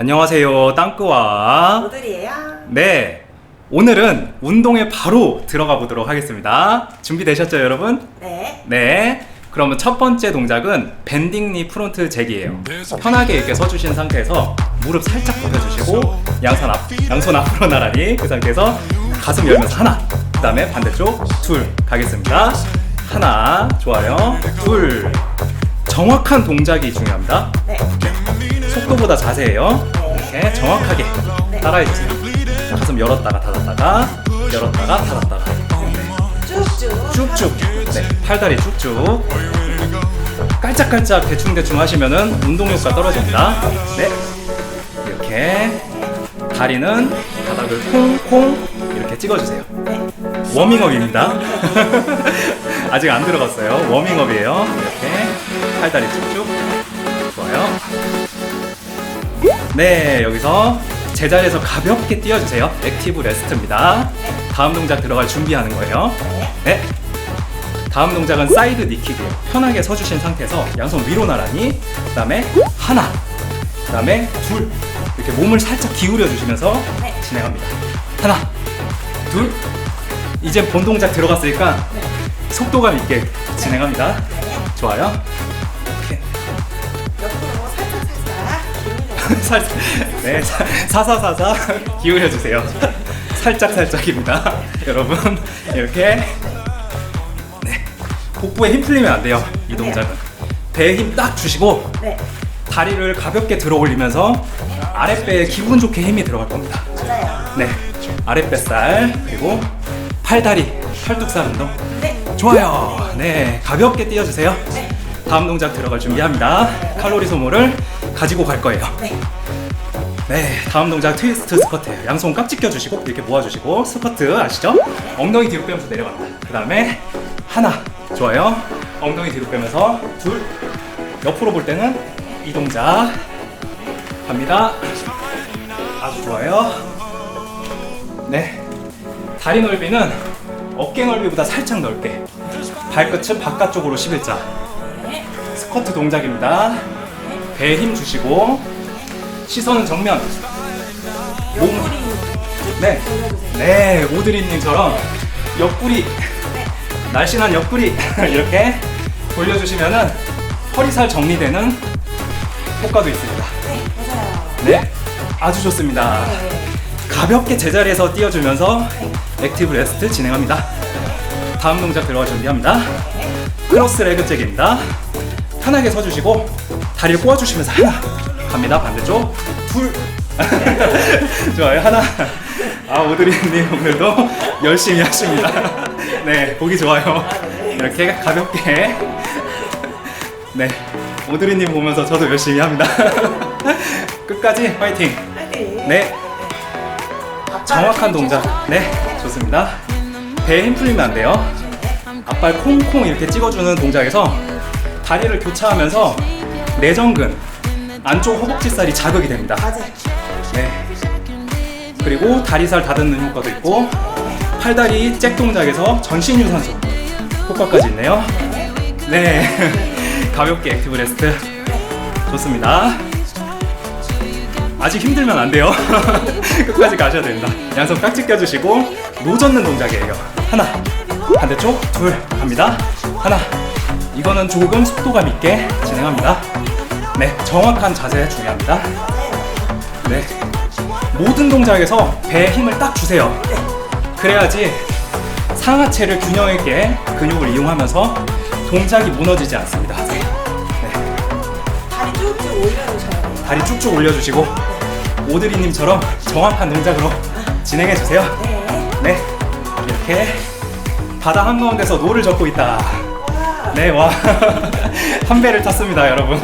안녕하세요, 땅끄와. 모델이에요. 네. 오늘은 운동에 바로 들어가 보도록 하겠습니다. 준비되셨죠, 여러분? 네. 네. 그러면 첫 번째 동작은 밴딩 니 프론트 잭이에요. 편하게 이렇게 서주신 상태에서 무릎 살짝 굽혀주시고 양손 앞, 양손 앞으로 나란히 그 상태에서 가슴 열면서 하나. 그 다음에 반대쪽 둘 가겠습니다. 하나, 좋아요. 둘. 정확한 동작이 중요합니다. 네. 속도보다 자세해요. 이렇게 정확하게 따라해주세요. 가슴 열었다가 닫았다가 열었다가 닫았다가 쭉쭉. 쭉쭉 네 팔다리 쭉쭉 깔짝깔짝 대충대충 하시면은 운동 효과 떨어집니다. 네 이렇게 다리는 바닥을 콩콩 이렇게 찍어주세요. 네. 워밍업입니다. 아직 안 들어갔어요. 워밍업이에요. 이렇게 팔다리 쭉쭉 네 여기서 제자리에서 가볍게 뛰어주세요. 액티브 레스트입니다. 다음 동작 들어갈 준비하는 거예요. 네. 다음 동작은 사이드 니킥이에요. 편하게 서주신 상태에서 양손 위로 나란히, 그 다음에 하나, 그 다음에 둘. 이렇게 몸을 살짝 기울여 주시면서 네. 진행합니다. 하나, 둘. 이제 본 동작 들어갔으니까 속도감 있게 진행합니다. 네. 좋아요. 살짝, 네, 사- 사사사사 기울여 주세요. 살짝 살짝입니다, 여러분. 이렇게 네, 복부에 힘 풀리면 안 돼요. 이 동작은 배에 힘 딱 주시고 네. 다리를 가볍게 들어 올리면서 아랫배에 기분 좋게 힘이 들어갈 겁니다. 맞아요. 네, 아랫배살 그리고 팔다리, 팔뚝살 운동. 네. 좋아요. 네, 가볍게 뛰어주세요. 네. 다음 동작 들어갈 준비합니다. 칼로리 소모를 가지고 갈 거예요. 네. 네, 다음 동작 트위스트 스쿼트예요. 양손 깍지 껴주시고 이렇게 모아주시고 스쿼트 아시죠? 엉덩이 뒤로 빼면서 내려갑니다. 그 다음에 하나, 좋아요. 엉덩이 뒤로 빼면서 둘, 옆으로 볼 때는 이 동작 갑니다. 아주 좋아요. 네, 다리 넓이는 어깨 넓이보다 살짝 넓게 발끝은 바깥쪽으로 11자 네. 스쿼트 동작입니다. 배에 힘 주시고 시선은 정면. 몸. 네. 네, 오드리님처럼 옆구리, 날씬한 옆구리 이렇게 돌려주시면은 허리살 정리되는 효과도 있습니다. 네. 네, 아주 좋습니다. 네. 가볍게 제자리에서 뛰어주면서 액티브 레스트 진행합니다. 다음 동작 들어갈 준비합니다. 크로스 레그 잭입니다. 편하게 서주시고 다리를 꼬아주시면서 하나 갑니다. 반대쪽 둘 좋아요 하나 아 오드리님 오늘도 열심히 하십니다. 네 보기 좋아요. 이렇게 가볍게 네 오드리님 보면서 저도 열심히 합니다. 끝까지 화이팅. 네. 정확한 쭉 동작. 쭉. 네, 좋습니다. 배에 힘 풀리면 안 돼요. 앞발 콩콩 이렇게 찍어주는 동작에서 다리를 교차하면서 내전근, 안쪽 허벅지살이 자극이 됩니다. 네. 그리고 다리살 다듬는 효과도 있고 팔다리 잭 동작에서 전신 유산소 효과까지 있네요. 네. 가볍게 액티브 레스트 좋습니다. 아직 힘들면 안 돼요. 끝까지 가셔야 됩니다. 양손 깍지 껴주시고 노젓는 동작이에요. 하나, 반대쪽 둘 갑니다. 하나. 이거는 조금 속도감 있게 진행합니다. 네, 정확한 자세 중요합니다. 네. 모든 동작에서 배에 힘을 딱 주세요. 그래야지 상하체를 균형 있게 근육을 이용하면서 동작이 무너지지 않습니다. 네. 다리 쭉쭉 올려주셔야 돼요. 다리 쭉쭉 올려주시고 오드리님처럼 정확한 동작으로 진행해 주세요. 네. 네, 이렇게 바다 한 가운데서 노를 젓고 있다. 와. 네, 와. 한 배를 탔습니다, 여러분.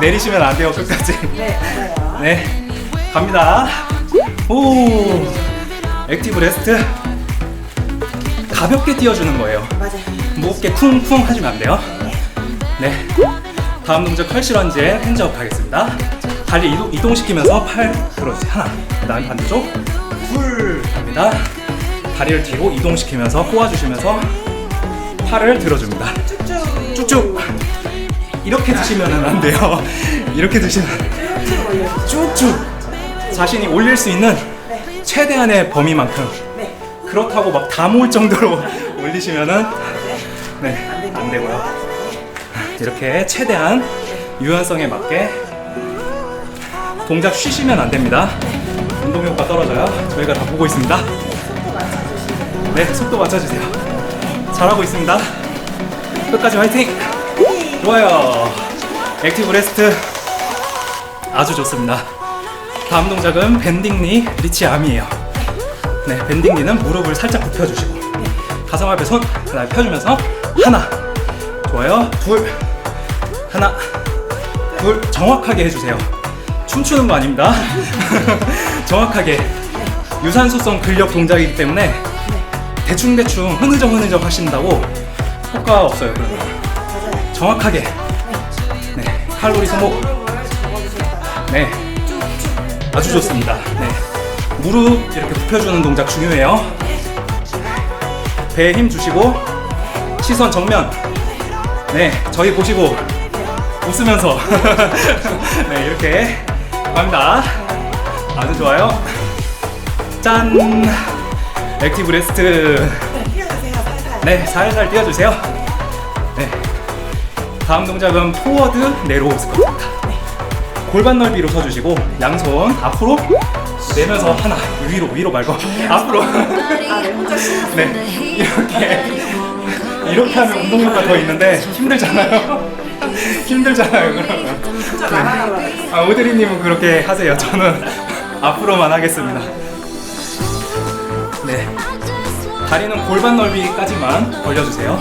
내리시면 안 돼요, 끝까지. 네. 맞아요. 네, 갑니다. 오, 액티브 레스트. 가볍게 뛰어주는 거예요. 맞아요. 무겁게 쿵쿵 하시면 안 돼요. 네. 다음 동작 컬시런지에 핸즈업 하겠습니다. 다리 이동, 이동시키면서 팔 들어주세요. 하나. 그 다음 반대쪽. 둘. 갑니다. 다리를 뒤로 이동시키면서 꼬아주시면서 팔을 들어줍니다. 쭉쭉. 쭉쭉. 이렇게 드시면 안 돼요. 이렇게 드시면 쭉쭉. 자신이 올릴 수 있는 네. 최대한의 범위만큼 네. 그렇다고 막 다 모을 정도로 올리시면은 네, 안 되고요. 이렇게 최대한 유연성에 맞게 동작 쉬시면 안 됩니다. 운동 효과 떨어져요. 저희가 다 보고 있습니다. 네, 속도 맞춰주세요. 잘하고 있습니다. 끝까지 화이팅! 좋아요. 액티브 레스트 아주 좋습니다. 다음 동작은 밴딩니 리치 암이에요. 네, 밴딩니는 무릎을 살짝 굽혀주시고 가슴 앞에 손 그다음에 펴주면서 하나 좋아요 둘 하나 둘 정확하게 해주세요. 춤추는 거 아닙니다. 정확하게 유산소성 근력 동작이기 때문에 대충 대충 흐느적 흐느적 하신다고 효과가 없어요. 그러면. 정확하게 네 칼로리 소모 네 아주 좋습니다. 네 무릎 이렇게 굽혀주는 동작 중요해요. 배에 힘 주시고 시선 정면 네 저희 보시고 웃으면서 네 이렇게 갑니다. 아주 좋아요. 짠 액티브 레스트 네. 네, 살살 뛰어주세요. 네. 다음 동작은 포워드 네로우 스쿼트입니다. 골반 넓이로 서주시고 양손 앞으로 내면서 하나 위로 위로 말고 앞으로 아, 네, 혼자 쉬는 네 이렇게 이렇게 하면 운동 효과 더 있는데 힘들잖아요. 힘들잖아요 그러면. 날아가봐요. 아 오드리님은 그렇게 하세요. 저는 앞으로만 하겠습니다. 네. 다리는 골반 넓이까지만 벌려주세요.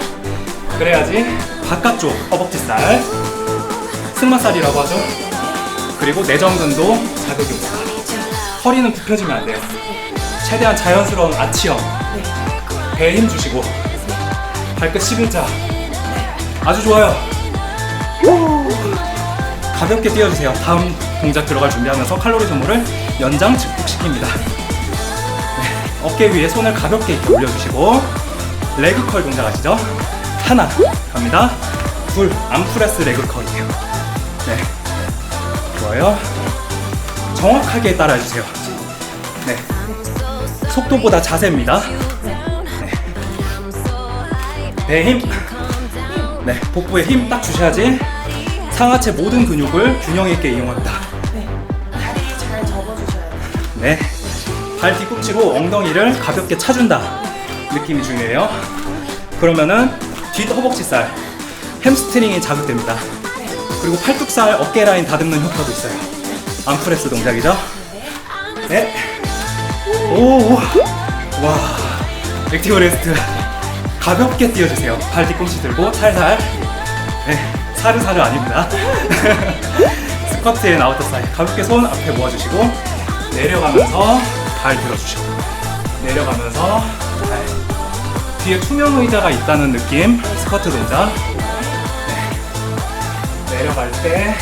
그래야지 바깥쪽 허벅지살, 승마살이라고 하죠. 그리고 내전근도 자극이 옵니다. 허리는 굽혀지면 안 돼요. 최대한 자연스러운 아치형. 배에 힘 주시고 발끝 11자. 아주 좋아요. 가볍게 뛰어주세요. 다음 동작 들어갈 준비하면서 칼로리 소모를 연장 증폭시킵니다. 네, 어깨 위에 손을 가볍게 올려주시고 레그 컬 동작 아시죠? 하나 갑니다. 둘 암프레스 레그 컬이에요. 네, 좋아요. 정확하게 따라해주세요. 네, 속도보다 자세입니다. 네, 배에 힘. 네, 복부에 힘 딱 주셔야지 상하체 모든 근육을 균형 있게 이용합니다. 네. 다리 잘 접어주셔야 돼요. 네. 발 뒤꿈치로 엉덩이를 가볍게 차준다. 느낌이 중요해요. 그러면은 뒷 허벅지살, 햄스트링이 자극됩니다. 그리고 팔뚝살, 어깨 라인 다듬는 효과도 있어요. 암프레스 동작이죠. 네. 오, 와. 액티브 레스트. 가볍게 뛰어주세요. 발 뒤꿈치 들고 살살. 네. 사르사르 아닙니다. 스쿼트에 나왔던 사이 가볍게 손 앞에 모아주시고 내려가면서 발 들어주시고 내려가면서 발 뒤에 투명 의자가 있다는 느낌 스쿼트 동작 네. 내려갈 때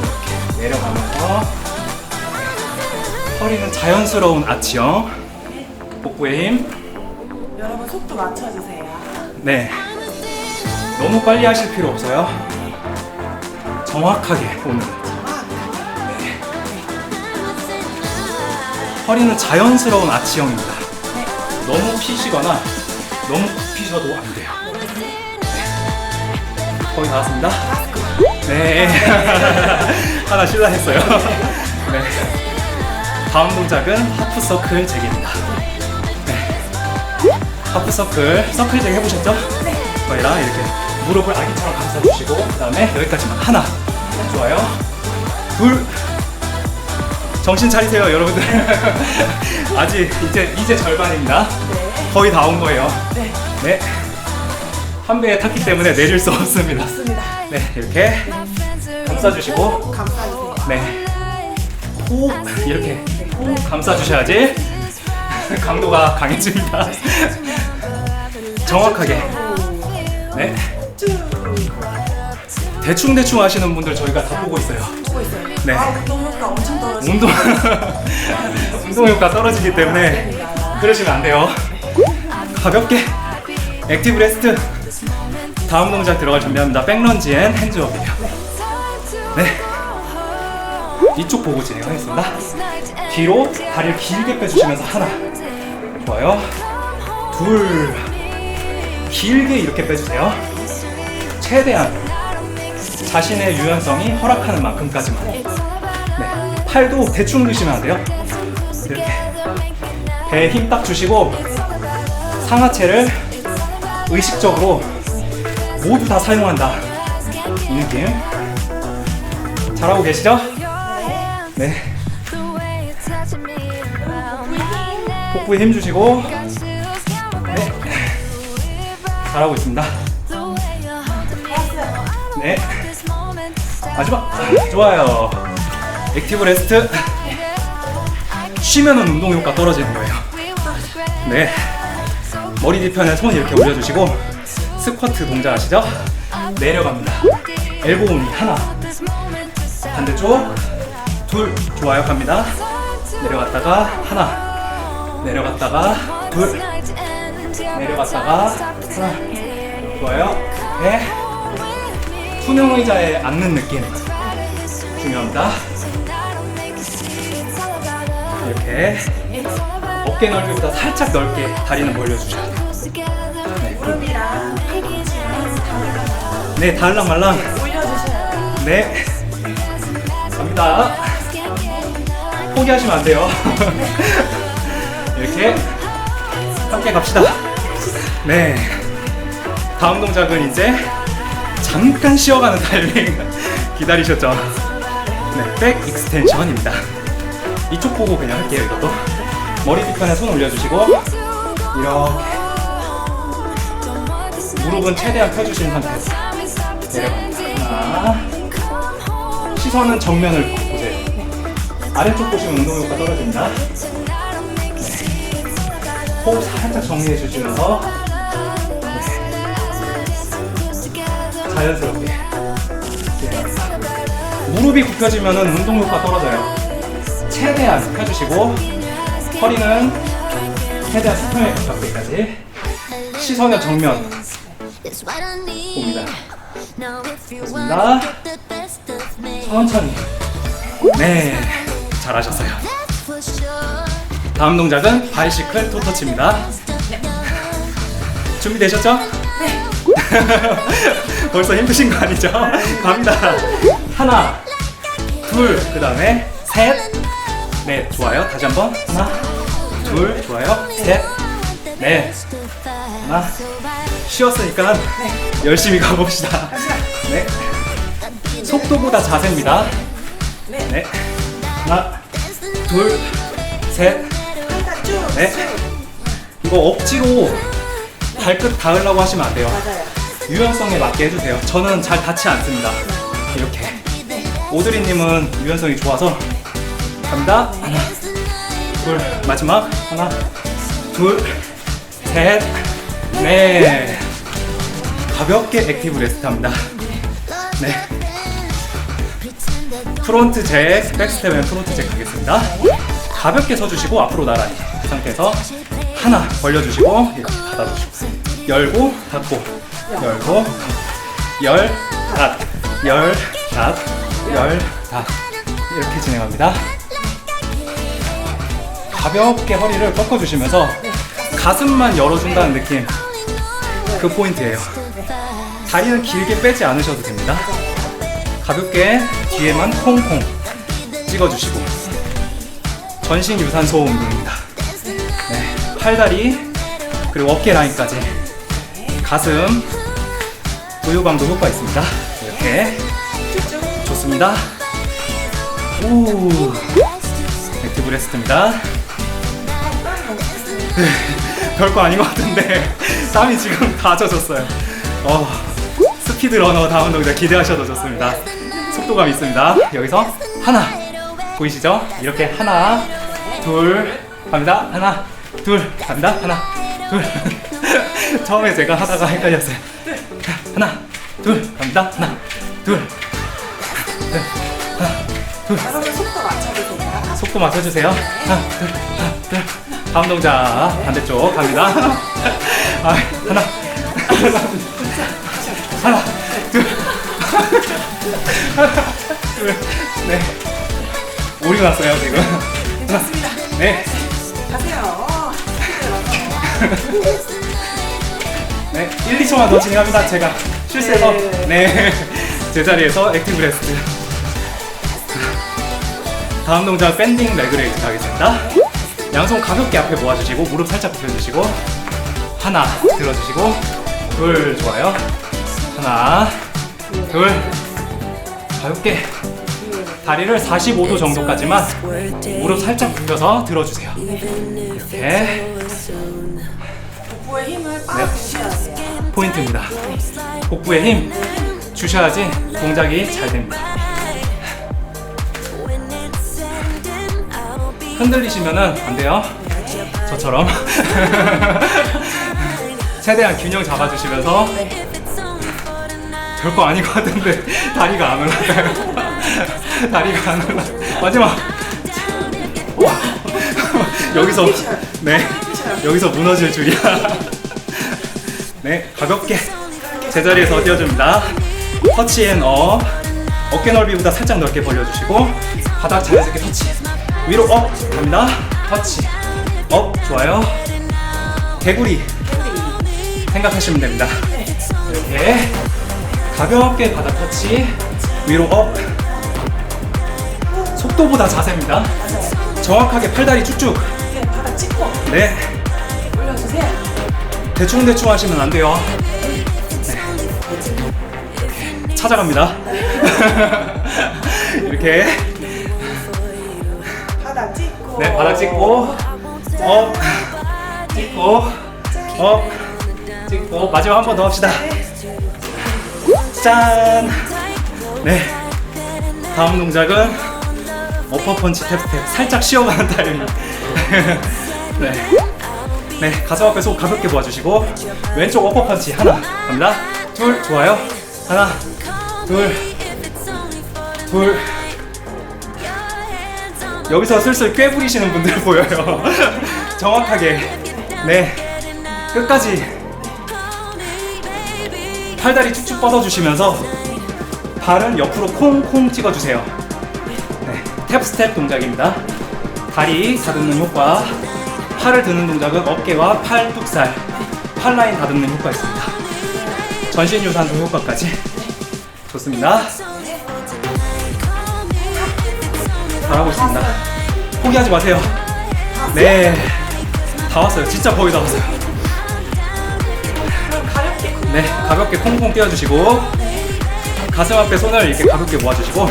이렇게 내려가면서 네. 허리는 자연스러운 아치형 복부에 힘 여러분 속도 맞춰주세요. 네. 너무 빨리 하실 필요 없어요. 정확하게 오늘. 네. 허리는 자연스러운 아치형입니다. 너무 피시거나 너무 굽히셔도 안 돼요. 네. 거의 다 왔습니다. 네. 하나 실례했어요. 네. 다음 동작은 하프 서클 제기입니다. 네. 하프 서클, 서클 제기 해보셨죠? 저희랑 이렇게 무릎을 아기처럼 감싸주시고 그 다음에 여기까지만 하나 좋아요 둘 정신 차리세요 여러분들 아직 이제 이제 절반입니다 네. 거의 다 온 거예요 네. 네 한 배에 탔기 때문에 내릴 수 없습니다 좋습니다. 네 이렇게 감싸주시고 감싸주세요. 네호 이렇게 호 감싸주셔야지 강도가 강해집니다 정확하게 네쭉 대충 대충 하시는 분들 저희가 다 보고 있어요. 보고 있어요. 네. 아, 운동 효과 엄청 떨어지고. 운동 운동 효과 떨어지기 때문에 그러시면 안 돼요. 가볍게 액티브 레스트. 다음 동작 들어갈 준비합니다. 백런지 앤 핸즈업이에요. 네. 이쪽 보고 진행하겠습니다. 뒤로 다리를 길게 빼주시면서 하나. 좋아요. 둘. 길게 이렇게 빼주세요. 최대한 자신의 유연성이 허락하는 만큼까지만. 네. 팔도 대충 드시면 안 돼요. 이렇게. 배에 힘 딱 주시고 상하체를 의식적으로 모두 다 사용한다. 이 느낌. 잘하고 계시죠? 네. 복부에 힘 주시고 네. 잘하고 있습니다. 네. 마지막. 좋아요. 액티브 레스트. 쉬면은 운동 효과 떨어지는 거예요. 네. 머리 뒤편에 손 이렇게 올려주시고 스쿼트 동작 아시죠? 내려갑니다. 엘보 오니 하나. 반대쪽 둘. 좋아요. 갑니다. 내려갔다가 하나. 내려갔다가 둘. 내려갔다가 하나. 좋아요. 네. 투명 의자에 앉는 느낌 중요합니다. 이렇게 어깨 넓이보다 살짝 넓게 다리는 벌려주셔야 돼요. 팔꿈치랑 다리랑 네, 달랑 말랑. 올려주셔야 돼요. 네. 갑니다. 포기하시면 안 돼요. 이렇게 함께 갑시다. 네. 다음 동작은 이제 잠깐 쉬어가는 타이밍 기다리셨죠? 네, 백 익스텐션입니다. 이쪽 보고 그냥 할게요, 이것도. 머리 뒤편에 손 올려주시고, 이렇게. 무릎은 최대한 펴주신 상태에서 내려갑니다. 시선은 정면을 보세요. 아래쪽 보시면 운동 효과 떨어집니다. 네. 호흡 살짝 정리해 주시면서 네. 자연스럽게 네. 무릎이 굽혀지면 운동 효과 떨어져요. 최대한 펴주시고 허리는 최대한 수평에 가깝게까지 시선의 정면 봅니다. 좋습니다. 천천히 네 잘하셨어요. 다음 동작은 바이시클 토터치입니다. 준비되셨죠? 네. 벌써 힘드신 거 아니죠? 갑니다. 하나, 둘, 그 다음에 셋, 넷, 좋아요. 다시 한번 하나, 둘, 좋아요. 셋, 넷, 하나. 쉬었으니까 열심히 가봅시다. 네. 속도보다 자세입니다. 네. 하나, 둘, 셋. 네. 이거 억지로 발끝 닿으려고 하시면 안 돼요. 유연성에 맞게 해주세요. 저는 잘 닿지 않습니다. 이렇게. 오드리님은 유연성이 좋아서 갑니다. 하나, 둘, 마지막 하나, 둘, 셋, 넷. 가볍게 액티브 레스트 합니다. 네. 프론트 잭, 백스텝 앤 프론트 잭 가겠습니다. 가볍게 서주시고 앞으로 나란히 그 상태에서 하나 벌려주시고 닫아주시고 열고 닫고 열고 열 닫, 열 닫, 열 닫. 이렇게 진행합니다. 가볍게 허리를 꺾어주시면서 가슴만 열어준다는 느낌 그 포인트예요. 다리는 길게 빼지 않으셔도 됩니다. 가볍게 뒤에만 콩콩 찍어주시고 전신 유산소 운동입니다. 네, 팔다리 그리고 어깨 라인까지 가슴 우유방도 효과 있습니다. 이렇게 좋습니다. 오 액티브 레스트입니다. 네, 별거 아닌 것 같은데 땀이 지금 다 젖었어요. 어, 스피드 러너 다운 동작 기대하셔도 좋습니다. 속도감 있습니다. 여기서 하나 보이시죠? 이렇게 하나 둘 갑니다. 하나 둘 갑니다. 하나 둘 처음에 제가 하다가 헷갈렸어요. 하나 둘 갑니다. 하나 둘 속도 맞춰주세요. 속도 맞춰주세요. 하나, 둘, 하나, 둘. 다음 동작 반대쪽 갑니다. 아, 하나, 하나, 둘, 하나, 둘, 네. 오리고 났어요 지금. 괜찮습니다. 네, 가세요. 네, 1, 2초만 더 진행합니다. 제가 실수해서 네 제자리에서 액티브 레스트. 다음 동작 밴딩 레그레이즈 가겠습니다. 양손 가볍게 앞에 모아주시고 무릎 살짝 굽혀주시고 하나 들어주시고 둘 좋아요. 하나 둘 가볍게 다리를 45도 정도까지만 무릎 살짝 굽혀서 들어주세요. 이렇게 복부에 힘을 빡 주셔야 돼요. 포인트입니다. 복부에 힘 주셔야지 동작이 잘 됩니다. 흔들리시면은 안 돼요. 저처럼. 최대한 균형 잡아주시면서 별거 아닌 것 같은데 다리가 안 올라가요. 다리가 안 올라. 마지막. 와. 여기서 네 여기서 무너질 줄이야. 네 가볍게 제자리에서 뛰어줍니다. 터치 앤 업. 어깨 넓이보다 살짝 넓게 벌려주시고 바닥 자연스럽게 터치. 위로 업 갑니다. 터치. 업 좋아요. 개구리 생각하시면 됩니다. 이렇게 가볍게 바닥 터치. 위로 업. 속도보다 자세입니다. 정확하게 팔다리 쭉쭉. 네, 바닥 찍고 네. 올려주세요. 대충대충 하시면 안 돼요. 네. 찾아갑니다. 이렇게. 네 바닥 찍고 업 찍고 업 찍고 마지막 한 번 더 합시다. 짠. 네. 다음 동작은 어퍼 펀치 탭 스텝 살짝 쉬어가는 타이밍. 네. 네, 가슴 앞에 속 가볍게 모아주시고 왼쪽 어퍼 펀치 하나 갑니다. 둘 좋아요. 하나, 둘, 둘. 여기서 슬슬 꽤 부리시는 분들 보여요. 정확하게 네 끝까지 팔다리 쭉쭉 뻗어주시면서 발은 옆으로 콩콩 찍어주세요. 네, 탭 스텝 동작입니다. 다리 다듬는 효과, 팔을 드는 동작은 어깨와 팔 뚝살, 팔 라인 다듬는 효과 있습니다. 전신 유산도 효과까지 좋습니다. 잘하고 있습니다. 포기하지 마세요. 네, 다 왔어요. 진짜 거의 다 왔어요. 가볍게 네, 가볍게 콩콩 띄워주시고 가슴 앞에 손을 이렇게 가볍게 모아주시고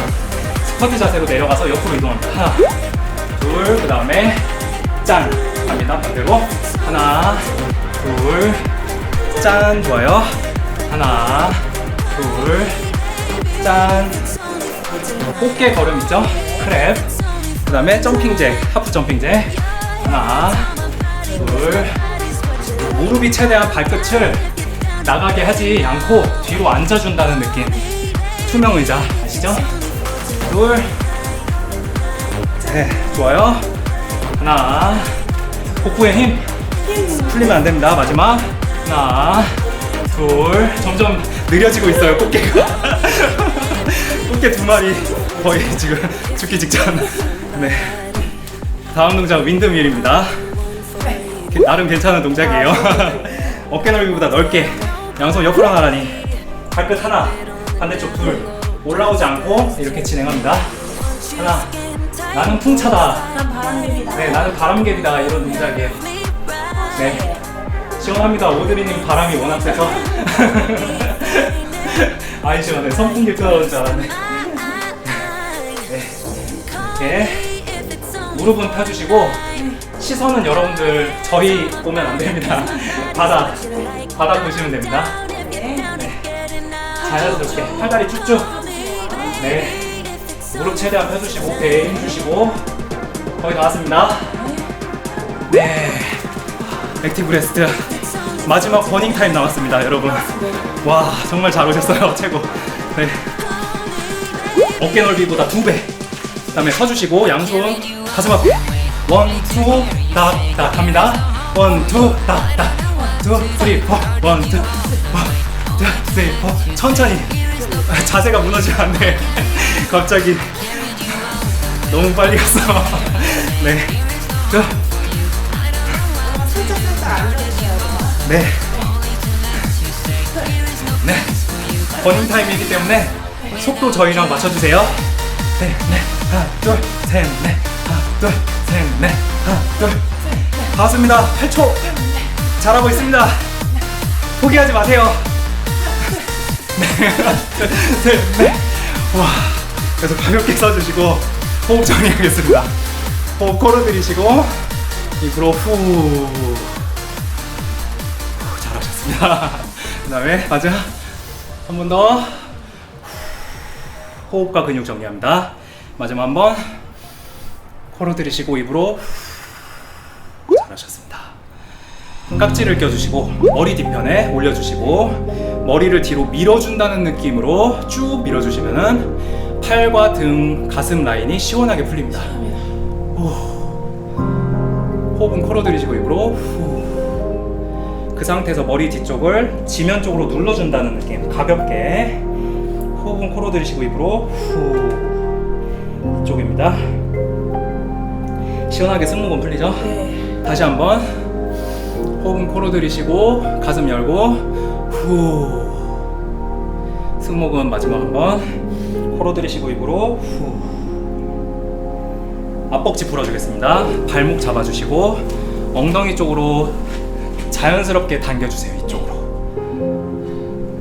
스쿼트 자세로 내려가서 옆으로 이동합니다. 하나, 둘, 그 다음에 짠 갑니다. 반대로 하나, 둘, 짠 좋아요. 하나, 둘, 짠. 꽃게 걸음 있죠? 크랩. 그 다음에 점핑 잭, 하프 점핑 잭. 하나, 둘, 무릎이 최대한 발끝을 나가게 하지 않고 뒤로 앉아준다는 느낌. 투명 의자 아시죠? 둘, 네, 좋아요. 하나, 복부에 힘 풀리면 안 됩니다. 마지막 하나, 둘, 점점 느려지고 있어요 꽃게가. 꽃게 두 마리 거의 지금 죽기 직전. 네. 다음 동작 윈드밀입니다. 나름 괜찮은 동작이에요. 어깨 넓이보다 넓게 양손 옆으로 나란히 발끝 하나 반대쪽 둘 올라오지 않고 이렇게 진행합니다. 하나 나는 풍차다. 난 바람입니다. 네 나는 바람개비다 이런 동작이에요. 네 시원합니다. 오드리님 바람이 워낙 세서 아이 시원해 선풍기 틀어오는 줄 알았네. 네 이렇게 무릎은 펴주시고 시선은 여러분들 저희 보면 안 됩니다. 바닥 바닥 보시면 됩니다. 자연스럽게 팔다리 쭉쭉. 네. 무릎 최대한 펴주시고 배에 힘 주시고 거의 나왔습니다. 네. 액티브 레스트 마지막 버닝 타임 나왔습니다, 여러분. 와 정말 잘 오셨어요, 최고. 네. 어깨 넓이보다 두 배. 그다음에 서주시고 양손 가슴 앞에 원, 투, 딱, 딱 합니다. 원, 투, 딱, 딱. 투, 쓰리, 포. 원, 투, 원, 투, 쓰리, 포. 천천히. 자세가 무너지면 안 돼. 갑자기. 너무 빨리 갔어. 네. 알려주세요. 네. 네. 버닝 타임이기 때문에 속도 저희랑 맞춰주세요. 네, 네. 하나, 둘, 셋, 넷. 하나, 둘, 셋, 넷. 하나, 둘. 반갑습니다. 8초. 잘하고 있습니다. 포기하지 마세요. 네. 하나, 둘, 셋, 넷. 와. 그래서 가볍게 써주시고 호흡 정리하겠습니다. 호흡 코로 들이시고 입으로 후. 후, 잘하셨습니다. 그 다음에 맞아. 한번 더. 호흡과 근육 정리합니다. 마지막 한 번. 코로 들이쉬고 입으로. 잘하셨습니다. 깍지를 껴주시고 머리 뒤편에 올려주시고 머리를 뒤로 밀어준다는 느낌으로 쭉 밀어주시면은 팔과 등, 가슴 라인이 시원하게 풀립니다. 호흡은 코로 들이쉬고 입으로 후. 그 상태에서 머리 뒤쪽을 지면 쪽으로 눌러준다는 느낌 가볍게 호흡은 코로 들이쉬고 입으로 후이 쪽입니다 시원하게 승모근 풀리죠? 네. 다시 한번 호흡은 코로 들이쉬고 가슴 열고 후 승모근 마지막 한번 코로 들이쉬고 입으로 후 앞벅지 풀어주겠습니다. 발목 잡아주시고 엉덩이 쪽으로 자연스럽게 당겨주세요. 이쪽으로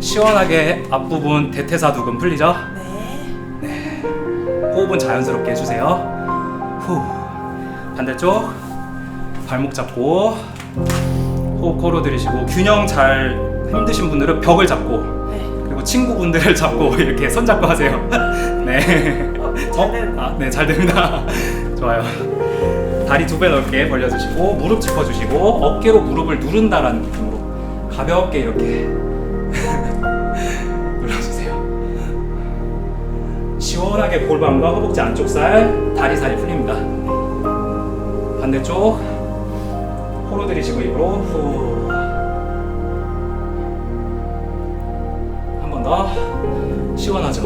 시원하게 앞부분 대퇴사두근 풀리죠? 네. 호흡은 자연스럽게 해주세요. 후 반대쪽 발목 잡고 호흡 코로 들이쉬고 균형 잘 힘드신 분들은 벽을 잡고 네. 그리고 친구분들을 잡고 이렇게 손 잡고 하세요. 네. 어, 잘 되는데. 아, 네, 잘 됩니다. 좋아요. 다리 두 배 넓게 벌려주시고 무릎 짚어주시고 어깨로 무릎을 누른다라는 느낌으로 가볍게 이렇게 시원하게 골반과 허벅지 안쪽 살, 다리 살이 풀립니다. 반대쪽 코로 들이쉬고 입으로 후. 한 번 더 시원하죠.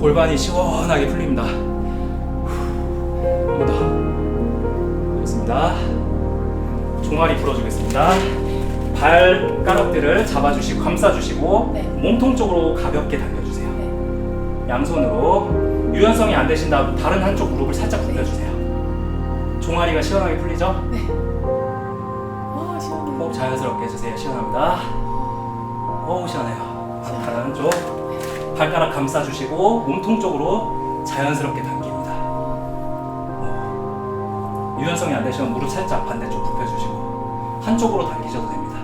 골반이 시원하게 풀립니다. 한 번 더. 그렇습니다. 종아리 풀어주겠습니다. 발가락들을 잡아주시고 감싸주시고 네. 몸통 쪽으로 가볍게 당겨주세요. 양손으로 유연성이 안 되신다 다른 한쪽 무릎을 살짝 굽혀주세요. 종아리가 시원하게 풀리죠? 와 시원해. 호흡 자연스럽게 해주세요. 시원합니다. 어우 시원해요. 다른 한쪽 발가락 감싸주시고 몸통 쪽으로 자연스럽게 당깁니다. 어. 유연성이 안 되시면 무릎 살짝 반대쪽 굽혀주시고 한쪽으로 당기셔도 됩니다.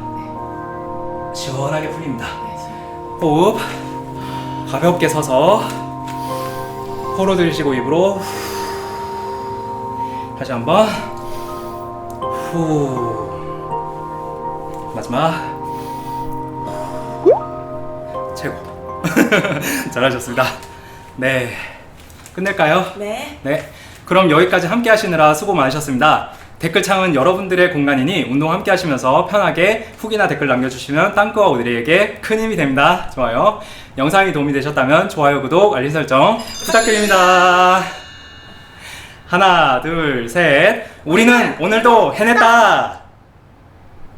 시원하게 풀립니다. 네. 호흡 가볍게 서서 코로 들이쉬고 입으로 후. 다시 한번 후 마지막 최고 잘하셨습니다 네 끝낼까요? 네. 네. 그럼 여기까지 함께 하시느라 수고 많으셨습니다. 댓글창은 여러분들의 공간이니 운동 함께 하시면서 편하게 후기나 댓글 남겨주시면 땅크와 오드리에게 큰 힘이 됩니다. 좋아요. 영상이 도움이 되셨다면 좋아요, 구독, 알림 설정 부탁드립니다. 하나, 둘, 셋. 우리는 오늘도 해냈다!